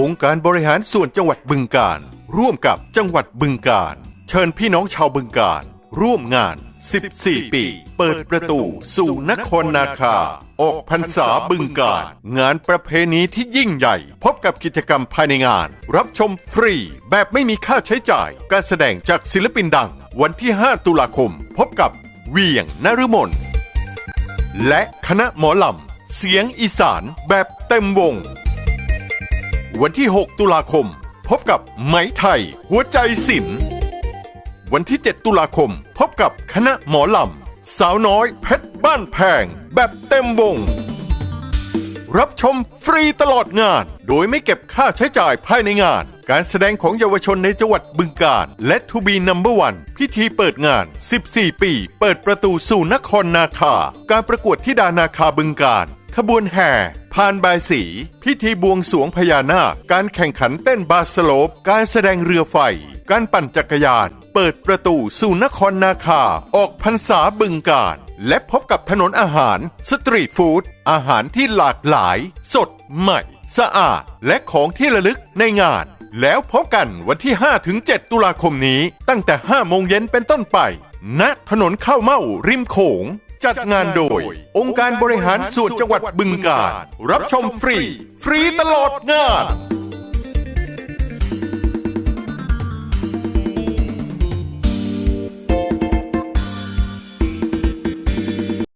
องค์การบริหารส่วนจังหวัดบึงกาฬร่วมกับจังหวัดบึงกาฬเชิญพี่น้องชาวบึงกาฬร่วมงาน 14 ปี เปิดประตูสู่นครนาคา ออกพรรษาบึงกาฬงานประเพณีที่ยิ่งใหญ่ พบกับกิจกรรมภายในงาน รับชมฟรี แบบไม่มีค่าใช้จ่าย การแสดงจากศิลปินดัง วันที่ 5 ตุลาคม พบกับเวียงนฤมลและคณะหมอลำเสียงอีสานแบบเต็มวง วันที่ 6 ตุลาคม พบกับไหมไทย หัวใจศิลป์วันที่ 7 ตุลาคม พบกับคณะหมอลำ สาวน้อยเพชรบ้านแพง แบบเต็มวง รับชมฟรีตลอดงาน โดยไม่เก็บค่าใช้จ่ายภายในงาน การแสดงของเยาวชนในจังหวัดบึงกาฬและทูบีนัมเบอร์วันพิธีเปิดงาน 14 ปี เปิดประตูสู่นครนาคา การประกวดที่ดานาคาบึงกาฬ ขบวนแห่พานบายสี พิธีบวงสวงพญานาค การแข่งขันเต้นบาสโลป การแสดงเรือไฟ การปั่นจักรยาน เปิดประตูสู่นครนาคา ออกพรรษาบึงกาฬและพบกับถนนอาหาร สตรีทฟู้ด อาหารที่หลากหลาย สดใหม่ สะอาด และของที่ระลึกในงาน แล้วพบกันวันที่ 5-7 ตุลาคมนี้ ตั้งแต่ 5 โมงเย็นเป็นต้นไป ณ ถนนข้าวเม่าริมโขง จัดงานโดย องค์การบริหารส่วนจังหวัดบึงกาฬรับชมฟรี ฟรีตลอดงาน